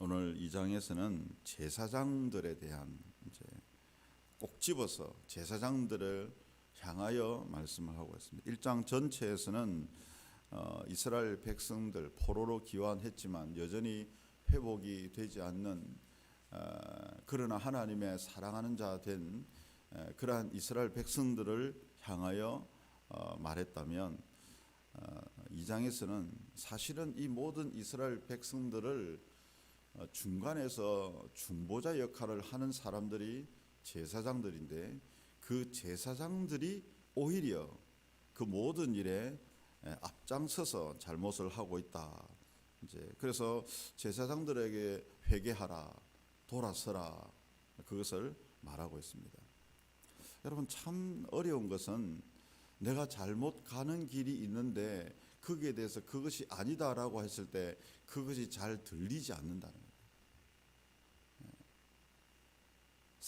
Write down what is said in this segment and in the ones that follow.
오늘 이 장에서는 제사장들에 대한 이제 꼭 집어서 제사장들을 향하여 말씀을 하고 있습니다. 1장 전체에서는 어, 이스라엘 백성들 포로로 귀환했지만 여전히 회복이 되지 않는 어, 그러나 하나님의 사랑하는 자 된 그러한 이스라엘 백성들을 향하여 어, 말했다면 어, 이 장에서는 사실은 이 모든 이스라엘 백성들을 어, 중간에서 중보자 역할을 하는 사람들이 제사장들인데 그 제사장들이 오히려 그 모든 일에 에, 앞장서서 잘못을 하고 있다. 이제 그래서 제사장들에게 회개하라, 돌아서라 그것을 말하고 있습니다. 여러분 참 어려운 것은 내가 잘못 가는 길이 있는데 거기에 대해서 그것이 아니다라고 했을 때 그것이 잘 들리지 않는다는 거예요. 예.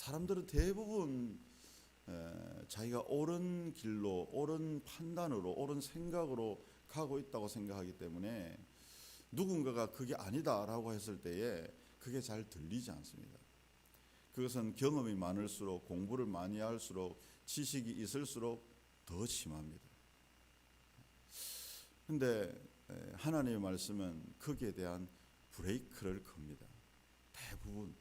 사람들은 대부분 에, 자기가 옳은 길로, 옳은 판단으로, 옳은 생각으로 가고 있다고 생각하기 때문에 누군가가 그게 아니다라고 했을 때에 그게 잘 들리지 않습니다. 그것은 경험이 많을수록 공부를 많이 할수록 지식이 있을수록 더 심합니다. 근데 에, 하나님의 말씀은 거기에 대한 브레이크를 겁니다. 대부분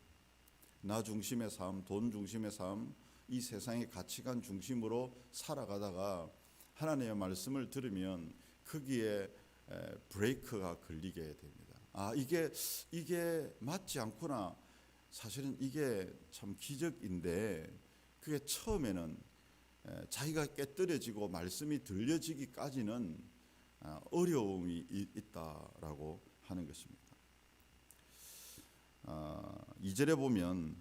나 중심의 삶, 돈 중심의 삶, 이 세상의 가치관 중심으로 살아가다가 하나님의 말씀을 들으면 거기에 에, 브레이크가 걸리게 됩니다. 아 이게 이게 맞지 않구나. 사실은 이게 참 기적인데 그게 처음에는 에, 자기가 깨뜨려지고 말씀이 들려지기까지는 아, 어려움이 이- 있다라고 하는 것입니다. 아, 2절에 보면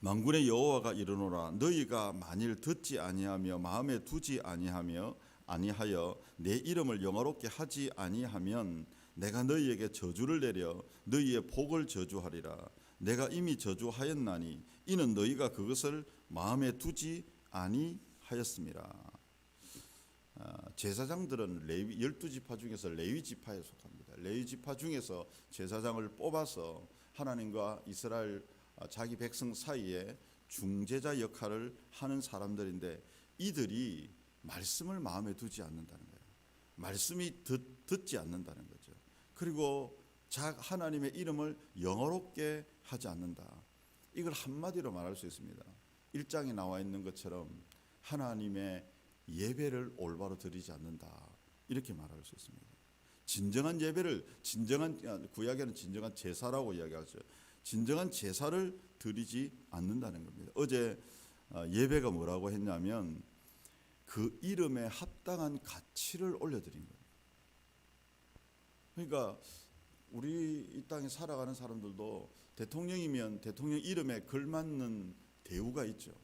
만군의 여호와가 이르노라 너희가 만일 듣지 아니하며 마음에 두지 아니하며 아니하여 내 이름을 영화롭게 하지 아니하면 내가 너희에게 저주를 내려 너희의 복을 저주하리라 내가 이미 저주하였나니 이는 너희가 그것을 마음에 두지 아니하였음이라 아, 제사장들은 레위 열두 지파 중에서 레위 지파에 속합니다. 레위 지파 중에서 제사장을 뽑아서 하나님과 이스라엘 아, 자기 백성 사이에 중재자 역할을 하는 사람들인데 이들이 말씀을 마음에 두지 않는다는 거예요. 말씀이 듣, 듣지 않는다는 거죠. 그리고 자 하나님의 이름을 영어롭게 하지 않는다. 이걸 한마디로 말할 수 있습니다. 1장에 나와 있는 것처럼 하나님의 예배를 올바로 드리지 않는다. 이렇게 말할 수 있습니다. 진정한 예배를 진정한 아, 구약에는 진정한 제사라고 이야기하죠. 진정한 제사를 드리지 않는다는 겁니다. 어제 어, 예배가 뭐라고 했냐면 그 이름에 합당한 가치를 올려드린 거예요. 그러니까 우리 이 땅에 살아가는 사람들도 대통령이면 대통령 이름에 걸맞는 대우가 있죠.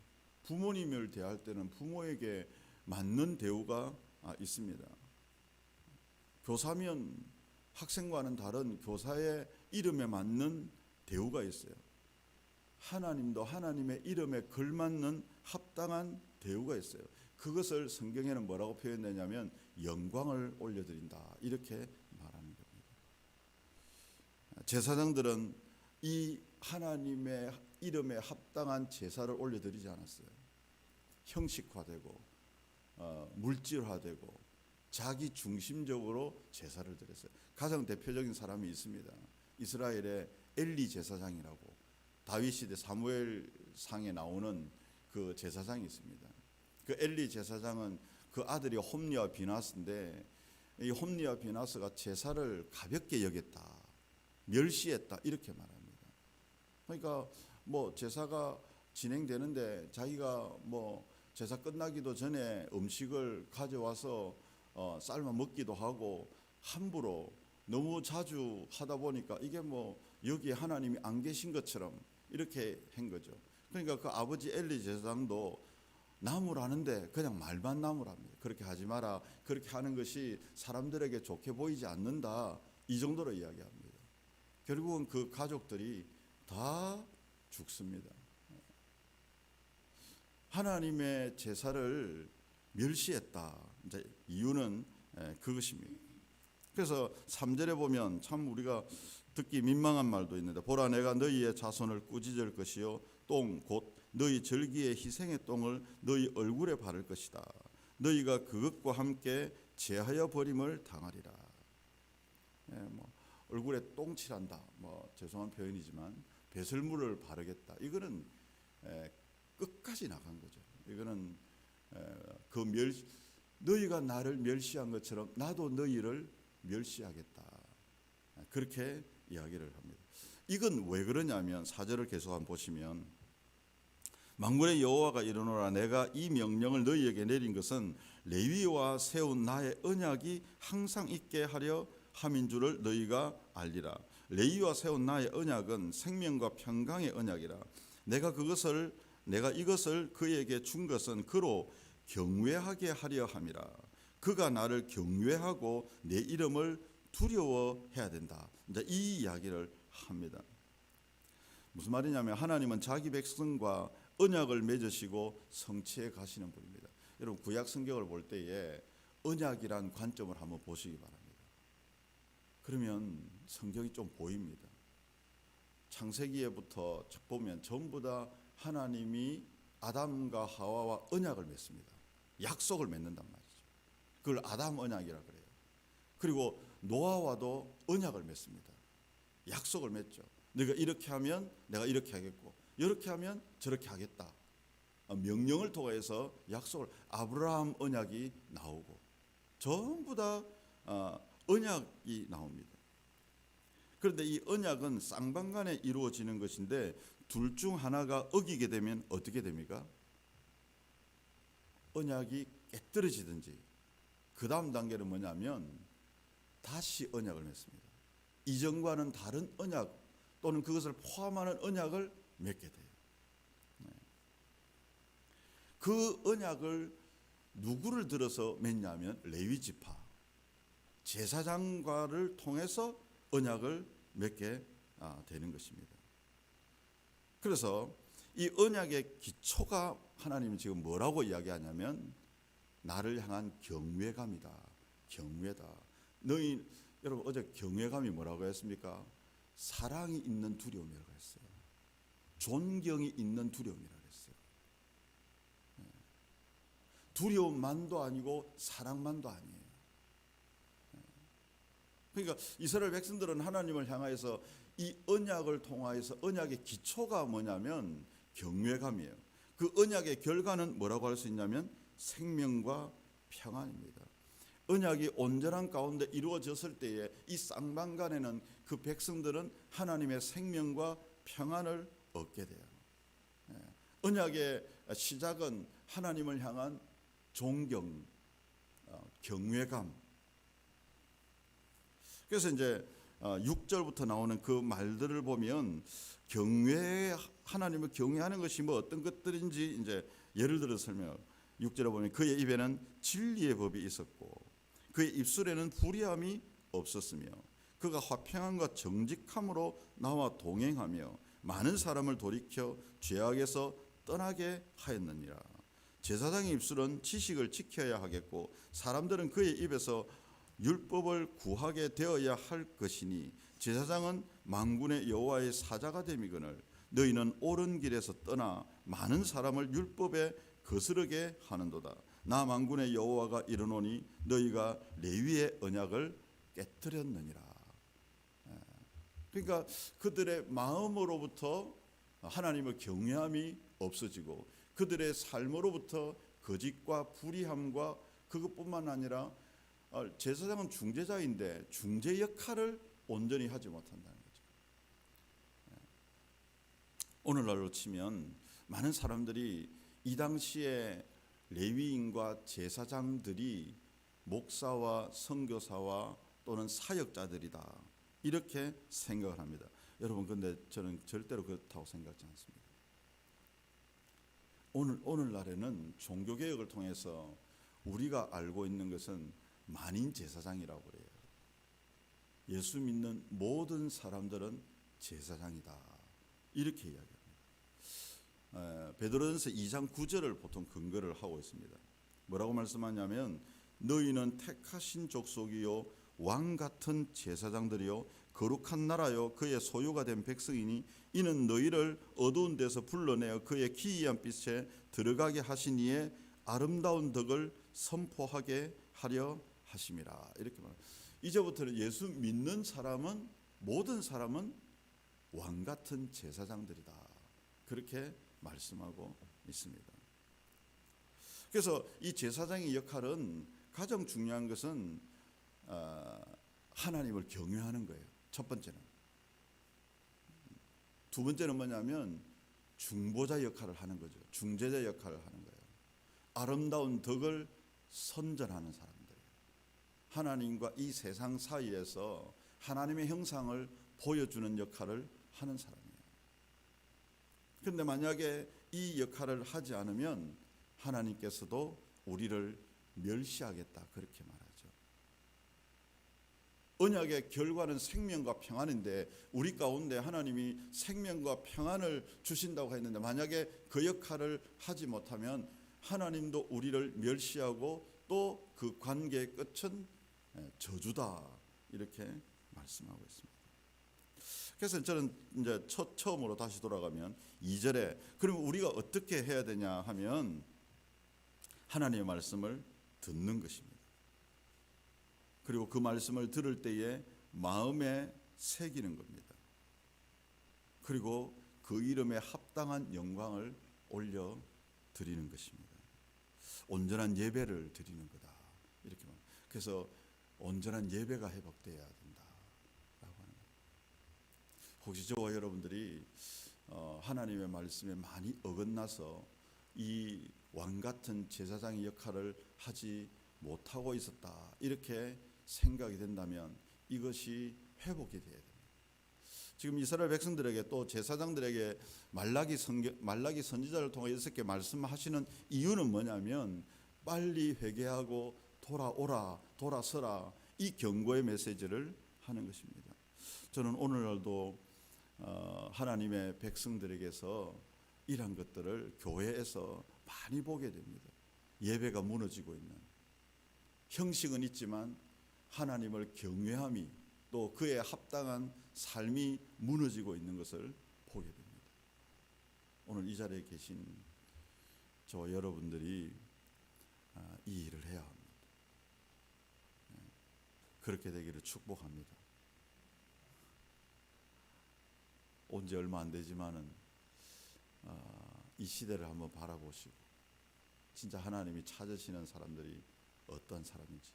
부모님을 대할 때는 부모에게 맞는 대우가 아, 있습니다. 교사면 학생과는 다른 교사의 이름에 맞는 대우가 있어요. 하나님도 하나님의 이름에 걸맞는 합당한 대우가 있어요. 그것을 성경에는 뭐라고 표현되냐면 영광을 올려드린다 이렇게 말하는 겁니다. 제사장들은 이 하나님의 이름에 합당한 제사를 올려드리지 않았어요. 형식화되고 어, 물질화되고 자기 중심적으로 제사를 드렸어요. 가장 대표적인 사람이 있습니다. 이스라엘의 엘리 제사장이라고 다윗 시대 사무엘 상에 나오는 그 제사장이 있습니다. 그 엘리 제사장은 그 아들이 홈리와 비나스인데 이 홈리와 비나스가 제사를 가볍게 여겼다, 멸시했다 이렇게 말합니다. 그러니까 뭐 제사가 진행되는데 자기가 뭐 제사 끝나기도 전에 음식을 가져와서 어, 삶아 먹기도 하고 함부로 너무 자주 하다 보니까 이게 뭐 여기 하나님이 안 계신 것처럼 이렇게 한 거죠. 그러니까 그 아버지 엘리 제사장도 나무라는데 그냥 말만 나무랍니다. 그렇게 하지 마라. 그렇게 하는 것이 사람들에게 좋게 보이지 않는다. 이 정도로 이야기합니다. 결국은 그 가족들이 다 죽습니다. 하나님의 제사를 멸시했다. 이제 이유는 에, 그것입니다. 그래서 3절에 보면 참 우리가 듣기 민망한 말도 있는데 보라 내가 너희의 자손을 꾸짖을 것이요 똥 곧 너희 절기의 희생의 똥을 너희 얼굴에 바를 것이다. 너희가 그것과 함께 제하여 버림을 당하리라. 예, 뭐 얼굴에 똥 칠한다. 뭐 죄송한 표현이지만 배설물을 바르겠다. 이거는 에, 끝까지 나간 거죠. 이거는 에, 그 멸, 너희가 나를 멸시한 것처럼 나도 너희를 멸시하겠다. 그렇게 이야기를 합니다. 이건 왜 그러냐면 사절을 계속 한번 보시면 만군의 여호와가 이르노라 내가 이 명령을 너희에게 내린 것은 레위와 세운 나의 언약이 항상 있게 하려 함인 줄을 너희가 알리라. 레위와 세운 나의 언약은 생명과 평강의 언약이라. 내가 그것을 내가 이것을 그에게 준 것은 그로 경외하게 하려 함이라. 그가 나를 경외하고 내 이름을 두려워해야 된다. 이제 이 이야기를 합니다. 무슨 말이냐면 하나님은 자기 백성과 언약을 맺으시고 성취해 가시는 분입니다. 여러분 구약 성경을 볼 때에 언약이란 관점을 한번 보시기 바랍니다. 그러면 성경이 좀 보입니다. 창세기에부터 쭉 보면 전부 다 하나님이 아담과 하와와 언약을 맺습니다. 약속을 맺는단 말이죠. 그걸 아담 언약이라 그래요. 그리고 노아와도 언약을 맺습니다. 약속을 맺죠. 네가 이렇게 하면 내가 이렇게 하겠고 이렇게 하면 저렇게 하겠다. 어, 명령을 통해서 약속을 아브라함 언약이 나오고 전부 다 어, 언약이 나옵니다. 그런데 이 언약은 쌍방간에 이루어지는 것인데 둘 중 하나가 어기게 되면 어떻게 됩니까? 언약이 깨뜨려지든지 그 다음 단계는 뭐냐면 다시 언약을 맺습니다. 이전과는 다른 언약 또는 그것을 포함하는 언약을 맺게 돼요. 네. 그 언약을 누구를 들어서 맺냐면 레위 지파 제사장과를 통해서 언약을 맺게 아, 되는 것입니다. 그래서 이 언약의 기초가 하나님이 지금 뭐라고 이야기하냐면 나를 향한 경외감이다. 경외다. 너희 여러분 어제 경외감이 뭐라고 했습니까? 사랑이 있는 두려움이라고 했어요. 존경이 있는 두려움이라고 했어요. 네. 두려움만도 아니고 사랑만도 아니에요. 네. 그러니까 이스라엘 백성들은 하나님을 향하여서 이 언약을 통하여서 언약의 기초가 뭐냐면 경외감이에요. 그 언약의 결과는 뭐라고 할 수 있냐면 생명과 평안입니다. 언약이 온전한 가운데 이루어졌을 때에 이 쌍방간에는 그 백성들은 하나님의 생명과 평안을 얻게 돼요. 예. 언약의 시작은 하나님을 향한 존경, 어, 경외감. 그래서 이제 6절부터 나오는 그 말들을 보면 경외 하나님을 경외하는 것이 뭐 어떤 것들인지 이제 예를 들어 설명. 6절에 보면 그의 입에는 진리의 법이 있었고 그의 입술에는 불의함이 없었으며 그가 화평함과 정직함으로 나와 동행하며 많은 사람을 돌이켜 죄악에서 떠나게 하였느니라. 제사장의 입술은 지식을 지켜야 하겠고 사람들은 그의 입에서 율법을 구하게 되어야 할 것이니 제사장은 만군의 여호와의 사자가 됨이거늘 너희는 옳은 길에서 떠나 많은 사람을 율법에 거스르게 하는도다. 나 만군의 여호와가 이르노니 너희가 레위의 언약을 깨뜨렸느니라. 예. 그러니까 그들의 마음으로부터 하나님의 경외함이 없어지고 그들의 삶으로부터 거짓과 불의함과 그것뿐만 아니라 어, 제사장은 중재자인데 중재 역할을 온전히 하지 못한다는 거죠. 예. 오늘날로 치면 많은 사람들이 이 당시에 레위인과 제사장들이 목사와 선교사와 또는 사역자들이다 이렇게 생각을 합니다. 여러분 근데 저는 절대로 그렇다고 생각하지 않습니다. 오늘 오늘날에는 종교 개혁을 통해서 우리가 알고 있는 것은 만인 제사장이라고 그래요. 예수 믿는 모든 사람들은 제사장이다 이렇게 이야기합니다. 베드로전서 2장 9절을 보통 근거를 하고 있습니다. 뭐라고 말씀하냐면 너희는 택하신 족속이요 왕 같은 제사장들이요 거룩한 나라요 그의 소유가 된 백성이니 이는 너희를 어두운 데서 불러내어 그의 기이한 빛에 들어가게 하신 이의 아름다운 덕을 선포하게 하려 하심이라 이렇게 말. 이제부터는 예수 믿는 사람은 모든 사람은 왕 같은 제사장들이다. 그렇게 말씀하고 있습니다. 그래서 이 제사장의 역할은 가장 중요한 것은 어, 하나님을 경외하는 거예요. 첫 번째는. 두 번째는 뭐냐면 중보자 역할을 하는 거죠. 중재자 역할을 하는 거예요. 아름다운 덕을 선전하는 사람들이에요. 하나님과 이 세상 사이에서 하나님의 형상을 보여주는 역할을 하는 사람이에요. 그런데 만약에 이 역할을 하지 않으면 하나님께서도 우리를 멸시하겠다 그렇게 말하죠. 언약의 결과는 생명과 평안인데 우리 가운데 하나님이 생명과 평안을 주신다고 했는데 만약에 그 역할을 하지 못하면 하나님도 우리를 멸시하고 또 그 관계의 끝은 예, 저주다 이렇게 말씀하고 있습니다. 그래서 저는 이제 첫 처음으로 다시 돌아가면 2절에 그럼 우리가 어떻게 해야 되냐 하면 하나님의 말씀을 듣는 것입니다. 그리고 그 말씀을 들을 때에 마음에 새기는 겁니다. 그리고 그 이름에 합당한 영광을 올려 드리는 것입니다. 온전한 예배를 드리는 거다. 이렇게 말. 그래서 온전한 예배가 회복돼야 된다라고 하는. 혹시 저와 여러분들이 어, 하나님의 말씀에 많이 어긋나서 이 왕 같은 제사장의 역할을 하지 못하고 있었다 이렇게 생각이 된다면 이것이 회복이 돼야 됩니다. 지금 이스라엘 백성들에게 또 제사장들에게 말라기 선교, 말라기 선지자를 통해 이렇게 말씀하시는 이유는 뭐냐면 빨리 회개하고 돌아오라 돌아서라 이 경고의 메시지를 하는 것입니다. 저는 오늘날도 어, 하나님의 백성들에게서 이런 것들을 교회에서 많이 보게 됩니다. 예배가 무너지고 있는 형식은 있지만 하나님을 경외함이 또 그에 합당한 삶이 무너지고 있는 것을 보게 됩니다. 오늘 이 자리에 계신 저 여러분들이 아, 이 일을 해야 합니다. 예, 그렇게 되기를 축복합니다. 온 지 얼마 안 되지만은 아, 이 시대를 한번 바라보시고 진짜 하나님이 찾으시는 사람들이 어떤 사람인지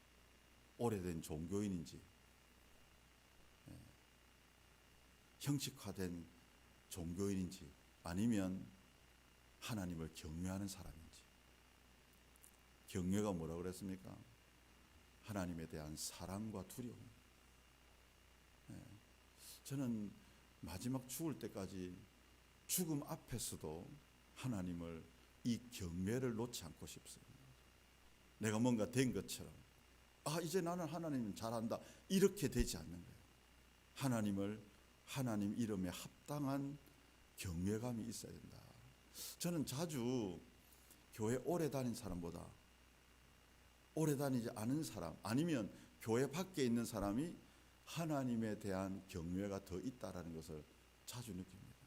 오래된 종교인인지 예, 형식화된 종교인인지 아니면 하나님을 경외하는 사람인지 경외가 뭐라 그랬습니까? 하나님에 대한 사랑과 두려움. 예, 저는 마지막 죽을 때까지 죽음 앞에서도 하나님을 이 경외를 놓지 않고 싶습니다. 내가 뭔가 된 것처럼 아 이제 나는 하나님 잘한다 이렇게 되지 않는 거예요. 하나님을 하나님 이름에 합당한 경외감이 있어야 된다. 저는 자주 교회 오래 다닌 사람보다 오래 다니지 않은 사람 아니면 교회 밖에 있는 사람이 하나님에 대한 경외가 더 있다라는 것을 자주 느낍니다.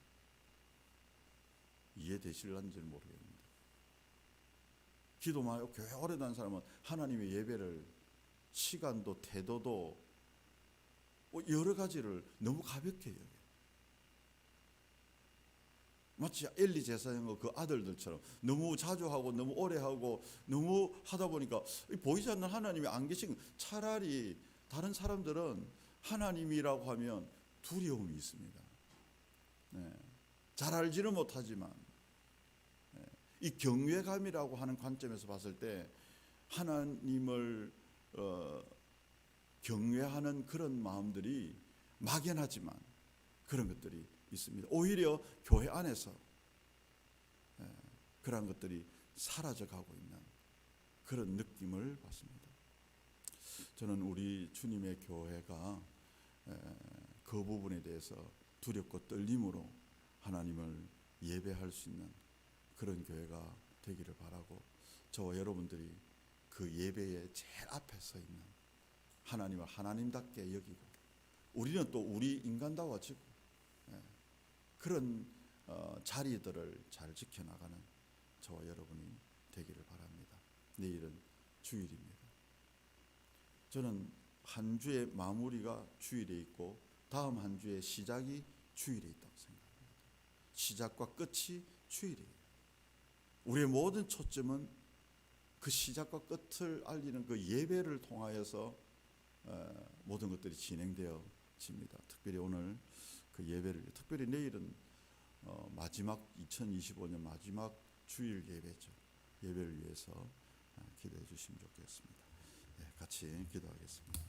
이해되실런지는 모르겠는데 기도 많이 교회 오래 다닌 사람은 하나님의 예배를 시간도 태도도 뭐 여러 가지를 너무 가볍게 여겨요. 마치 엘리 제사장과 그 아들들처럼 너무 자주 하고 너무 오래 하고 너무 하다 보니까 보이지 않는 하나님이 안 계신 차라리 다른 사람들은 하나님이라고 하면 두려움이 있습니다. 네. 잘 알지는 못하지만 네. 이 경외감이라고 하는 관점에서 봤을 때 하나님을 어, 경외하는 그런 마음들이 막연하지만 그런 것들이 있습니다. 오히려 교회 안에서 예, 그러한 것들이 사라져 가고 있는 그런 느낌을 받습니다. 저는 우리 주님의 교회가 예, 그 부분에 대해서 두렵고 떨림으로 하나님을 예배할 수 있는 그런 교회가 되기를 바라고 저와 여러분들이 그 예배의 제일 앞에 서 있는 하나님을 하나님답게 여기고 우리는 또 우리 인간다워지고 예, 그런 어, 자리들을 잘 지켜나가는 저와 여러분이 되기를 바랍니다. 내일은 주일입니다. 저는 한 주의 마무리가 주일에 있고 다음 한 주의 시작이 주일에 있다고 생각합니다. 시작과 끝이 주일이에요. 우리의 모든 초점은 그 시작과 끝을 알리는 그 예배를 통하여서 어, 모든 것들이 진행되어집니다. 특별히 오늘 그 예배를 특별히 내일은 어, 마지막 2025년 마지막 주일 예배죠. 예배를 위해서 어, 기도해 주시면 좋겠습니다. 예, 같이 기도하겠습니다.